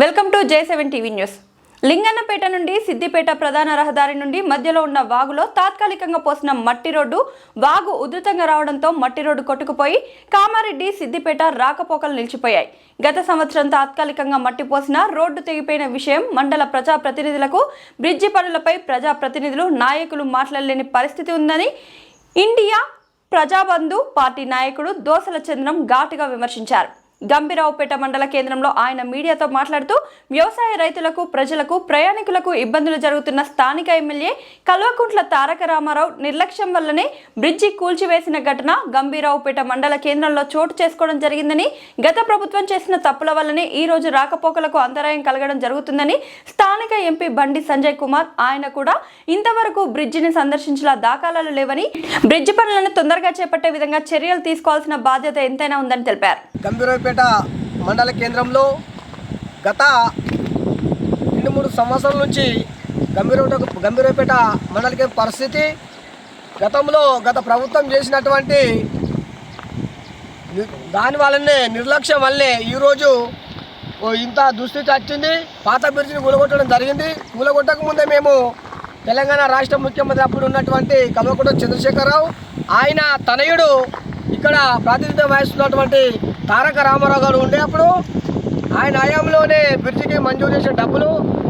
Welcome to J seven TV news. Lingannapeta నుండి సిద్దిపేట ప్రధాన రహదారి నుండి మధ్యలో ఉన్న వాగులో తాత్కాలికంగా పోసిన మట్టి రోడ్డు వాగు ఉధృతంగా రావడంతో మట్టి రోడ్డు కొట్టుకుపోయి కామారెడ్డి సిద్దిపేట రాకపోకలు నిలిచిపోయాయి. గత సంవత్సరం తాత్కాలికంగా మట్టి పోసిన రోడ్డు తెగిపోయిన విషయం మండల ప్రజా ప్రతినిధులకు బ్రిడ్జి పనులపై ప్రజా ప్రతినిధులు నాయకులు మాట్లాడలేని పరిస్థితి ఉందని ఇండియా ప్రజాబంధు పార్టీ నాయకుడు దోసల చంద్రం ఘాటుగా విమర్శించారు. గంభీరావుపేట మండల కేంద్రంలో ఆయన మీడియాతో మాట్లాడుతూ వ్యవసాయ రైతులకు ప్రజలకు ప్రయాణికులకు ఇబ్బందులు జరుగుతున్న స్థానిక ఎమ్మెల్యే కల్వకుంట్ల తారక రామారావు నిర్లక్ష్యం వల్లనే బ్రిడ్జి కూల్చివేసిన ఘటన గంభీరావుపేట మండల కేంద్రంలో చోటు చేసుకోవడం జరిగిందని గత ప్రభుత్వం చేసిన తప్పుల వల్లనే ఈ రోజు రాకపోకలకు అంతరాయం కలగడం జరుగుతుందని స్థానిక ఎంపీ బండి సంజయ్ కుమార్ ఆయన కూడా ఇంతవరకు బ్రిడ్జిని సందర్శించిన దాఖలాలు లేవని బ్రిడ్జి పనులను తొందరగా చేపట్టే విధంగా చర్యలు తీసుకోవాల్సిన బాధ్యత ఎంతైనా ఉందని తెలిపారు. గంభీరపేట మండల కేంద్రంలో గత రెండు మూడు సంవత్సరాల నుంచి గంభీర గంభీరపేట మండల కేంద్ర పరిస్థితి గతంలో గత ప్రభుత్వం చేసినటువంటి దాని వల్లనే నిర్లక్ష్యం వల్లే ఈరోజు ఓ ఇంత దుస్థితి వచ్చింది. పాత బ్రిడ్జిని కూలగొట్టడం జరిగింది. కూలగొట్టక ముందే మేము తెలంగాణ రాష్ట్ర ముఖ్యమంత్రి అప్పుడు ఉన్నటువంటి కల్వకుంట్ల చంద్రశేఖరరావు ఆయన తనయుడు ఇక్కడ ప్రాతినిధ్యం వహిస్తున్నటువంటి తారక రామారావు గారు ఉండేటప్పుడు ఆయన హయాంలోనే బ్రిడ్జికి మంజూరు చేసిన డబ్బులు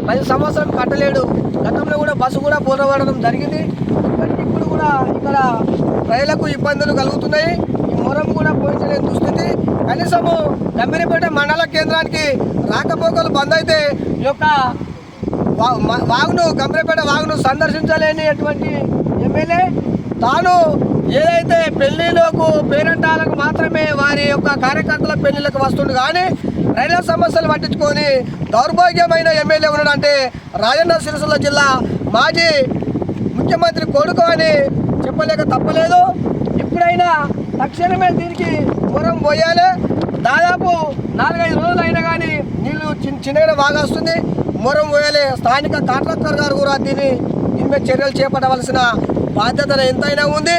పది సంవత్సరాలు కట్టలేడు. గతంలో కూడా బస్సు కూడా పూర్వపడడం జరిగింది. ఇప్పుడు కూడా ఇక్కడ ప్రజలకు ఇబ్బందులు కలుగుతున్నాయి. ఈ మూరం కూడా పోయించలేని దుస్థితి. కనీసము గంభీరపేట మండల కేంద్రానికి రాకపోకలు బంద్ అయితే ఈ యొక్క వా- వాగును గంభీరపేట వాగును సందర్శించలేనిటువంటి ఎమ్మెల్యే తాను ఏదైతే పెళ్ళిలోకు పేరెంటాలకు మాత్రమే వారి యొక్క కార్యకర్తల పెళ్ళిలకు వస్తుంది కానీ రైల్వే సమస్యలు పట్టించుకొని దౌర్భాగ్యమైన ఎమ్మెల్యే ఉన్నాడంటే రాజన్న సిరిసిల్ల జిల్లా మాజీ ముఖ్యమంత్రి కొడుకు అని చెప్పలేక తప్పలేదు. ఎప్పుడైనా తక్షణమే దీనికి దూరం పోయాలి. దాదాపు నాలుగైదు రోజులు అయినా కానీ నీళ్ళు చిన్న చిన్నగా బాగా వస్తుంది. మూరం పోయాలి. స్థానిక కాంట్రాక్టర్ గారు కూడా దీన్ని దీని మీద చర్యలు చేపట్టవలసిన బాధ్యత ఎంతైనా ఉంది.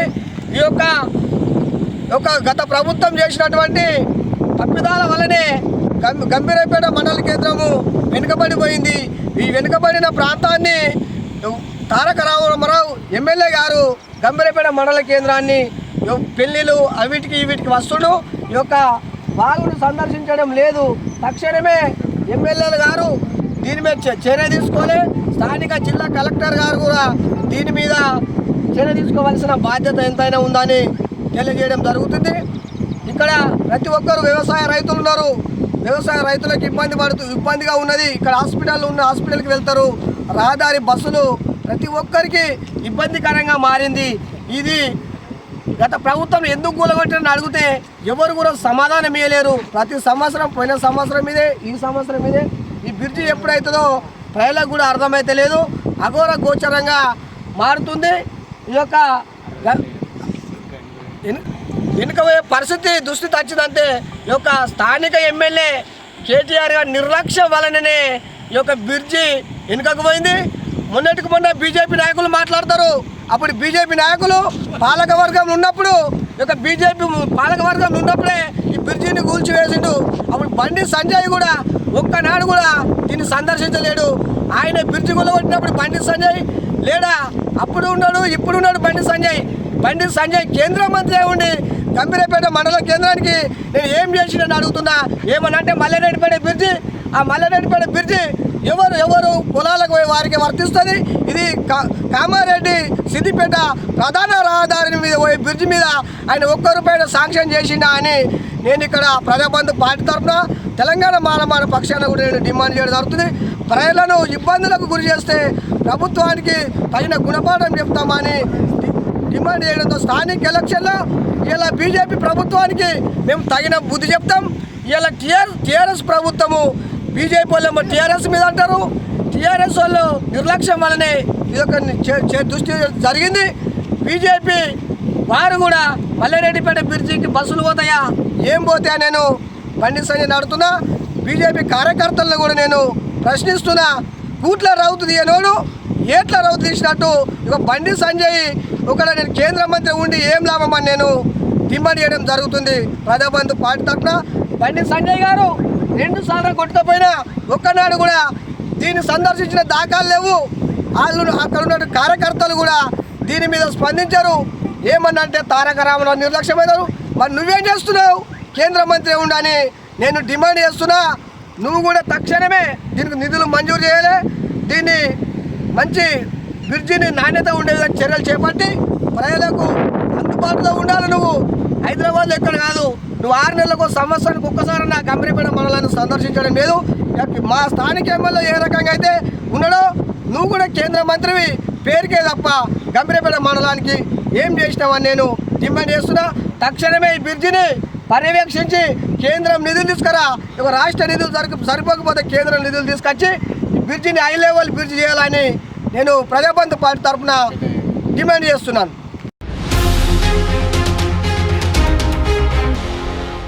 ఈ యొక్క యొక్క గత ప్రభుత్వం చేసినటువంటి తప్పిదాల వల్లనే గం గంభీరపేట మండల కేంద్రము వెనుకబడిపోయింది. ఈ వెనుకబడిన ప్రాంతాన్ని తారక రామారావు ఎమ్మెల్యే గారు గంభీరపేట మండల కేంద్రాన్ని పెళ్ళిళ్ళు అవిటికి వీటికి వస్తుడు. ఈ యొక్క వాళ్ళను సందర్శించడం లేదు. తక్షణమే ఎమ్మెల్యేలు గారు దీని మీద చర్య తీసుకోలే. స్థానిక జిల్లా కలెక్టర్ గారు కూడా దీని మీద చర్య తీసుకోవాల్సిన బాధ్యత ఎంతైనా ఉందని తెలియజేయడం జరుగుతుంది. ఇక్కడ ప్రతి ఒక్కరు వ్యవసాయ రైతులు ఉన్నారు. వ్యవసాయ రైతులకు ఇబ్బంది పడుతూ ఇబ్బందిగా ఉన్నది. ఇక్కడ హాస్పిటల్ ఉన్న హాస్పిటల్కి వెళ్తారు. రహదారి బస్సులు ప్రతి ఒక్కరికి ఇబ్బందికరంగా మారింది. ఇది గత ప్రభుత్వం ఎందుకు కూలగొట్టారని అడిగితే ఎవరు కూడా సమాధానం ఇవ్వలేరు ప్రతి సంవత్సరం పోయిన సంవత్సరం ఇదే ఈ సంవత్సరం ఇదే. ఈ బ్రిడ్జి ఎప్పుడైతుందో ప్రజలకు కూడా అర్థమైతే లేదు అఘోర గోచరంగా మారుతుంది. ఈ యొక్క గ- వెనుకబోయే పరిస్థితి దుస్థితి వచ్చిందంటే ఈ యొక్క స్థానిక ఎమ్మెల్యే కేటీఆర్ గారి నిర్లక్ష్యం వలననే ఈ యొక్క బ్రిడ్జి వెనుకకు పోయింది. మొన్నటికి మొన్న బీజేపీ నాయకులు మాట్లాడతారు. అప్పుడు బీజేపీ నాయకులు పాలకవర్గం ఉన్నప్పుడు ఈ యొక్క బీజేపీ పాలకవర్గం ఉన్నప్పుడే ఈ బ్రిడ్జిని కూల్చివేసిండు. అప్పుడు బండి సంజయ్ కూడా ఒక్కనాడు కూడా దీన్ని సందర్శించలేడు. ఆయన బ్రిడ్జి కొలగొట్టినప్పుడు బండి సంజయ్ లేడా? అప్పుడు ఉన్నాడు ఇప్పుడు ఉన్నాడు బండి సంజయ్. బండి సంజయ్ కేంద్ర మంత్రి ఉండి గంభీరపేట మండల కేంద్రానికి నేను ఏం చేసినని అడుగుతున్నా? ఏమనంటే మల్లెరెడ్డిపేట బ్రిడ్జి. ఆ మల్లెరెడ్డిపేట బ్రిడ్జి ఎవరు ఎవరు పొలాలకు వారికి వర్తిస్తుంది? ఇది కా- కామారెడ్డి సిద్దిపేట ప్రధాన రహదారి మీద పోయే బ్రిడ్జి మీద ఆయన ఒక్క రూపాయలు శాంక్షన్ చేసిండా అని నేను ఇక్కడ ప్రజాబంధు పార్టీ తరఫున తెలంగాణ మానమాన పక్షాన కూడా నేను డిమాండ్ చేయడం జరుగుతుంది. ప్రజలను ఇబ్బందులకు గురి చేస్తే ప్రభుత్వానికి తగిన గుణపాఠం చెప్తామని డిమాండ్ చేయడంతో స్థానిక ఎలక్షన్లో ఇలా బీజేపీ ప్రభుత్వానికి మేము తగిన బుద్ధి చెప్తాం. ఇలా టీఆర్ టీఆర్ఎస్ ప్రభుత్వము బీజేపీ వాళ్ళేమో టీఆర్ఎస్ మీద అంటారు. టీఆర్ఎస్ వాళ్ళు నిర్లక్ష్యం వల్లనే ఇది ఒక చే- దృష్టి జరిగింది. బీజేపీ వారు కూడా మల్లెరెడ్డిపేట బ్రిడ్జికి బస్సులు పోతాయా? ఏం పోతాయా నేను? బండి సంజయ్ నడుతున్నా. బీజేపీ కార్యకర్తలను కూడా నేను ప్రశ్నిస్తున్నా. కూట్ల రౌతు తీయనోడు ఏట్ల రౌతు తీసినట్టు. ఇక బండి సంజయ్ ఇక్కడ నేను కేంద్ర మంత్రి ఉండి ఏం లాభమని నేను డిమాండ్ చేయడం జరుగుతుంది. ప్రజాబంధు పార్టీ తరఫున బండి సంజయ్ గారు రెండు సార్లు కొట్టకపోయినా ఒక్కనాడు కూడా దీన్ని సందర్శించిన దాఖలు లేవు. వాళ్ళు అక్కడ ఉన్న కార్యకర్తలు కూడా దీని మీద స్పందించారు. ఏమన్నంటే తారక రామారావు నిర్లక్ష్యమైనారు మరి నువ్వేం చేస్తున్నావు? కేంద్ర మంత్రి ఉండని నేను డిమాండ్ చేస్తున్నా. నువ్వు కూడా తక్షణమే దీనికి నిధులు మంజూరు చేయాలి. దీన్ని మంచి బ్రిడ్జిని నాణ్యత ఉండేలా చర్యలు చేపట్టి ప్రజలకు అందుబాటులో ఉండాలి నువ్వు. హైదరాబాద్లో ఎక్కడ కాదు. నువ్వు ఆరు నెలలకు సంవత్సరానికి ఒక్కసారి నా గంభీరమైన మనలను సందర్శించడం లేదు. మా స్థానిక ఎమ్మెల్యే ఏ రకంగా అయితే ఉన్నాడో నువ్వు కూడా కేంద్ర మంత్రివి. పేరుకే తప్ప గంభీరపేట మండలానికి ఏం చేసినామని నేను డిమాండ్ చేస్తున్నా. తక్షణమే ఈ బ్రిడ్జిని పర్యవేక్షించి కేంద్రం నిధులు తీసుకురా. ఇక రాష్ట్ర నిధులు సరి సరిపోకపోతే కేంద్రం నిధులు తీసుకొచ్చి ఈ బ్రిడ్జిని హై లెవెల్ బ్రిడ్జ్ చేయాలని నేను ప్రజాబంధు పార్టీ తరఫున డిమాండ్ చేస్తున్నాను.